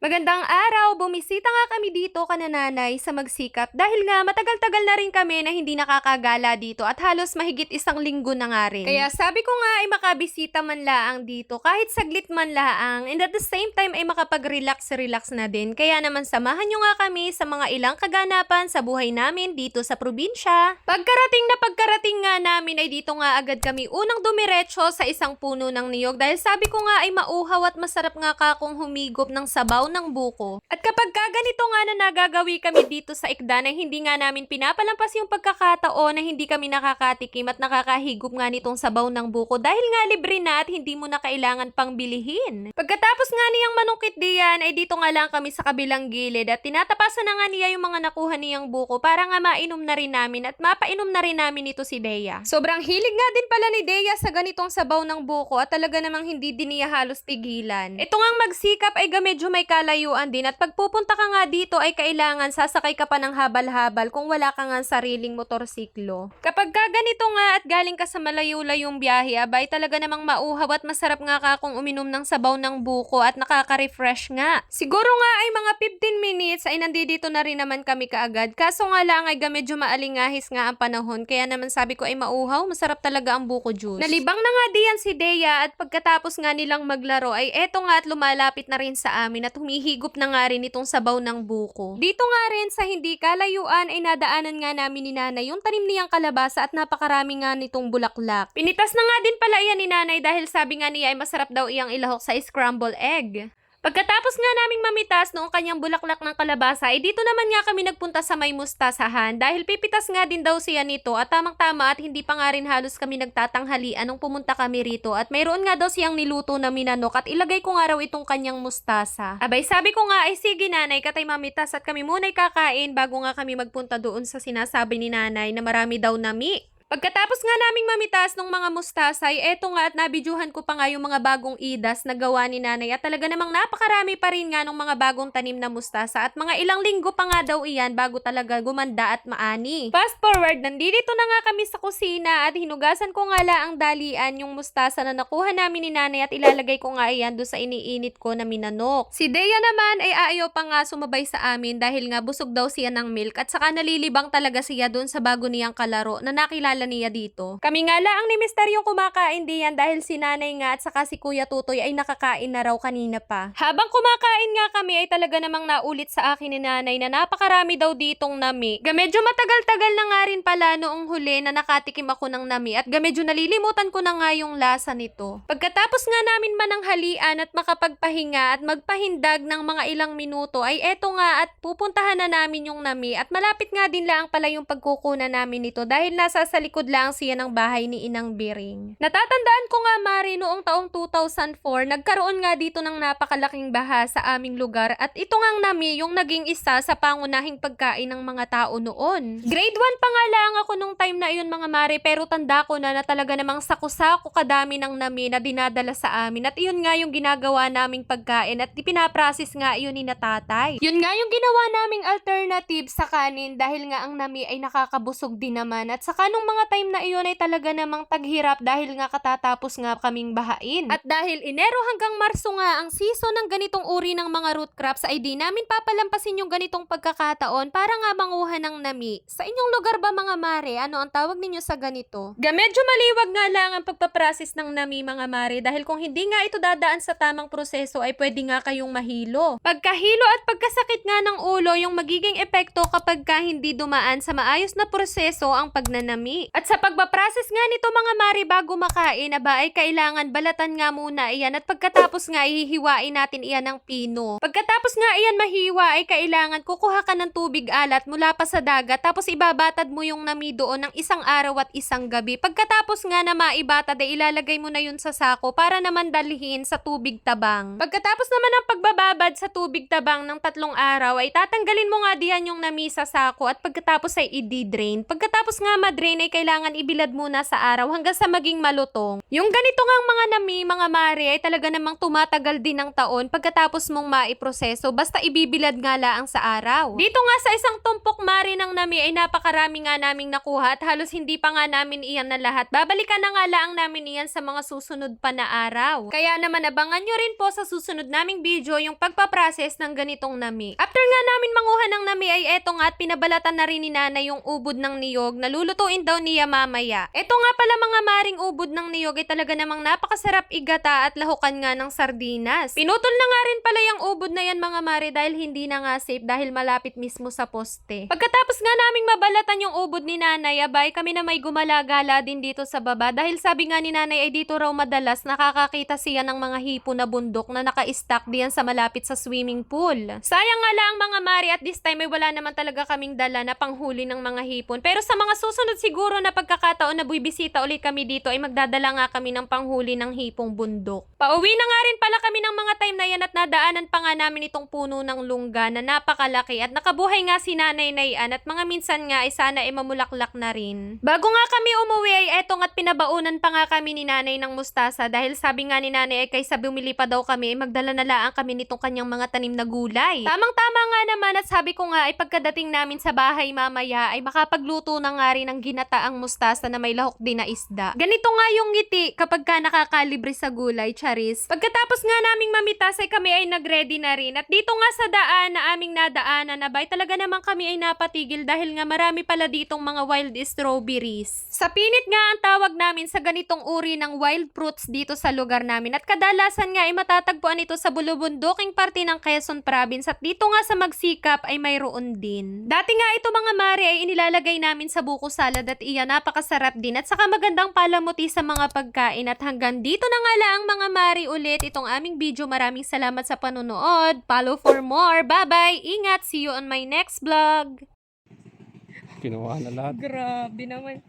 Magandang araw! Bumisita nga kami dito kanananay sa Magsikap dahil nga matagal-tagal na rin kami na hindi nakakagala dito at halos mahigit isang linggo na nga rin. Kaya sabi ko nga ay makabisita man laang dito kahit saglit man laang and at the same time ay makapag-relax-relax na din. Kaya naman samahan nyo nga kami sa mga ilang kaganapan sa buhay namin dito sa probinsya. Pagkarating na pagkarating nga namin ay dito nga agad kami unang dumiretso sa isang puno ng niyog dahil sabi ko nga ay mauhaw at masarap nga kakong humigop ng sabaw ng buko. At kapag ka ganito nga na nagagawi kami dito sa Ikdan ay hindi nga namin pinapalampas yung pagkakataon na hindi kami nakakatikim at nakakahigop nga nitong sabaw ng buko dahil nga libre na at hindi mo na kailangan pang bilihin. Pagkatapos nga niyang manungkit diyan ay dito nga lang kami sa kabilang gilid at tinatapasan na nga niya yung mga nakuha niyang buko para nga mainom na rin namin at mapainom na rin namin ito si Dea. Sobrang hilig nga din pala ni Dea sa ganitong sabaw ng buko at talaga namang hindi din niya halos tigilan. Ito ngang magsikap ay medyo may kalayuan din at pagpupunta ka nga dito ay kailangan sasakay ka pa ng habal-habal kung wala ka nga sariling motorsiklo. Kapag ka ganito nga at galing ka sa malayo-layong biyahe, abay talaga namang mauhaw at masarap nga ka kung uminom ng sabaw ng buko at nakaka-refresh nga. Siguro nga ay mga 15 minutes ay nandito na rin naman kami kaagad. Kaso nga lang ay medyo maalingahis nga ang panahon kaya naman sabi ko ay mauhaw, masarap talaga ang buko juice. Nalibang na nga diyan si Dea at pagkatapos nga nilang maglaro ay eto nga at lumalapit na rin sa amin at humihigop na nga rin itong sabaw ng buko. Dito nga rin sa hindi kalayuan ay nadaanan nga namin ni nanay yung tanim niyang kalabasa at napakarami nga nitong bulaklak. Pinitas na nga din pala iyan ni nanay dahil sabi nga niya ay masarap daw iyang ilahok sa scramble egg. Pagkatapos nga naming mamitas noong kanyang bulaklak ng kalabasa, ay dito naman nga kami nagpunta sa may mustasahan dahil pipitas nga din daw siya nito at tamang-tama at hindi pa nga rin halos kami nagtatanghalian nung pumunta kami rito at mayroon nga daw siyang niluto na minanok at ilagay ko nga raw itong kanyang mustasa. Abay sabi ko nga ay sige nanay katay mamitas at kami muna'y kakain bago nga kami magpunta doon sa sinasabi ni nanay na marami daw nami. Pagkatapos nga naming mamitas ng mga mustasay, eto nga at nabidyuhan ko pa nga yung mga bagong idas na gawa ni nanay at talaga namang napakarami pa rin nga ng mga bagong tanim na mustasa at mga ilang linggo pa nga daw iyan bago talaga gumanda at maani. Fast forward, nandito na nga kami sa kusina at hinugasan ko nga la ang dalian yung mustasa na nakuha namin ni nanay at ilalagay ko nga iyan do sa iniinit ko na minanok. Si Dea naman ay ayaw pa nga sumabay sa amin dahil nga busog daw siya ng milk at saka nalilibang talaga siya doon sa bago niyang kalaro na nakilala niya dito. Kami nga lang ni Mister yung kumakain diyan dahil si nanay nga at saka si Kuya Tutoy ay nakakain na raw kanina pa. Habang kumakain nga kami ay talaga namang naulit sa akin ni nanay na napakarami daw ditong nami. Ga medyo matagal-tagal na nga rin pala noong huli na nakatikim ako ng nami at ga medyo nalilimutan ko na nga yung lasa nito. Pagkatapos nga namin mananghalian at makapagpahinga at magpahindag ng mga ilang minuto ay eto nga at pupuntahan na namin yung nami at malapit nga din lang pala yung pagkukunan namin nito dahil nasa sa likod lang siya ng bahay ni Inang Biring. Natatandaan ko nga Mari noong taong 2004 nagkaroon nga dito ng napakalaking baha sa aming lugar at ito ngang nami yung naging isa sa pangunahing pagkain ng mga tao noon. Grade 1 pa nga lang ako nung time na iyon mga Mari pero tanda ko na na talaga namang sakusako kadami ng nami na dinadala sa amin at iyon nga yung ginagawa naming pagkain at pinaprocess nga iyon ni natatay. Yun nga yung ginawa naming alternative sa kanin dahil nga ang nami ay nakakabusog din naman at saka nung mga time na iyon ay talaga namang taghirap dahil nga katatapos nga kaming bahain. At dahil Enero hanggang Marso nga ang season ng ganitong uri ng mga root crops ay di namin papalampasin yung ganitong pagkakataon para nga manguha ng nami. Sa inyong lugar ba mga mare, ano ang tawag ninyo sa ganito? Ga medyo maliwag nga lang ang pagpaprocess ng nami mga mare dahil kung hindi nga ito dadaan sa tamang proseso ay pwede nga kayong mahilo. Pagkahilo at pagkasakit nga ng ulo yung magiging epekto kapag ka hindi dumaan sa maayos na proseso ang pagnanami. At sa pagpaprocess nga nito mga mare bago makain, aba ay kailangan balatan nga muna iyan at pagkatapos nga ihihiwain natin iyan ng pino. Pagkatapos nga iyan mahiwa ay kailangan kukuha ka ng tubig alat mula pa sa dagat tapos ibabatad mo yung nami doon ng isang araw at isang gabi. Pagkatapos nga na maibatad ay ilalagay mo na yun sa sako para naman dalhin sa tubig tabang. Pagkatapos naman ng pagbababad sa tubig tabang ng tatlong araw ay tatanggalin mo nga diyan yung nami sa sako at pagkatapos ay i-drain. Pagkatapos nga ma-drain ay kailangan ibilad muna sa araw hanggang sa maging malutong. Yung ganito ngang mga nami, mga mare ay talaga namang tumatagal din ng taon pagkatapos mong maiproseso basta ibibilad nga laang sa araw. Dito nga sa isang tumpok mare ng nami ay napakarami nga naming nakuha at halos hindi pa nga namin iyan na lahat. Babalikan na nga laang namin iyan sa mga susunod pa na araw. Kaya naman abangan nyo rin po sa susunod naming video yung pagpa pagpaprocess ng ganitong nami. After nga namin manguha ng nami ay eto nga at pinabalatan na rin ni nanay yung ubod ng niyog na lulutuin daw niya mamaya. Eto nga pala mga maring ubod ng niyog ay talaga namang napakasarap igata at lahukan nga ng sardinas. Pinutol na nga rin pala yung ubod na yan mga mare dahil hindi na nga safe dahil malapit mismo sa poste. Pagkatapos nga naming mabalatan yung ubod ni nanay, abay kami na may gumala-gala din dito sa baba dahil sabi nga ni nanay ay dito raw madalas nakakakita siya ng mga hipo na bundok na naka-stack diyan sa malapit sa swimming pool. Sayang nga lang mga mare at this time ay wala naman talaga kaming dala na panghuli ng mga hipon. Pero sa mga susunod siguro na pagkakataon na buibisita ulit kami dito ay magdadala nga kami ng panghuli ng hipong bundok. Pauwi na nga rin pala kami ng mga time na yan at nadaanan pa nga namin itong puno ng lungga na napakalaki at nakabuhay nga si Nanay Nayan at mga minsan nga ay sana ay mamulaklak na rin. Bago nga kami umuwi ay etong at pinabaunan pa nga kami ni Nanay ng mustasa dahil sabi nga ni Nanay ay kaysa bumili pa daw kami ay magdala na lang kami nitong kanyang mga tanim na gulay. Tamang-tama nga naman at sabi ko nga ay pagkadating namin sa bahay mamaya ay makapagluto na nga rin ng ginataang mustasa na may lahok din na isda. Ganito nga yung ngiti kapag ka nakakalibre sa gulay, charis. Pagkatapos nga naming mamitas ay kami ay nagready na rin at dito nga sa daan na aming nadaanan na bay talaga naman kami ay napatigil dahil nga marami pala ditong mga wild strawberries. Sa pinit nga ang tawag namin sa ganitong uri ng wild fruits dito sa lugar namin at kadalasan nga ay matatagpuan ito sa bulubunduking parte ng Quezon Province at dito nga sa Magsikap ay mayroon din. Dati nga ito mga mare ay inilalagay namin sa buko salad at iya napakasarap din at saka magandang palamuti sa mga pagkain at hanggang dito na nga lang mga mare ulit itong aming video. Maraming salamat sa panonood. Follow for more. Bye-bye. Ingat. See you on my next vlog. Kinuha na lahat. Grabe naman.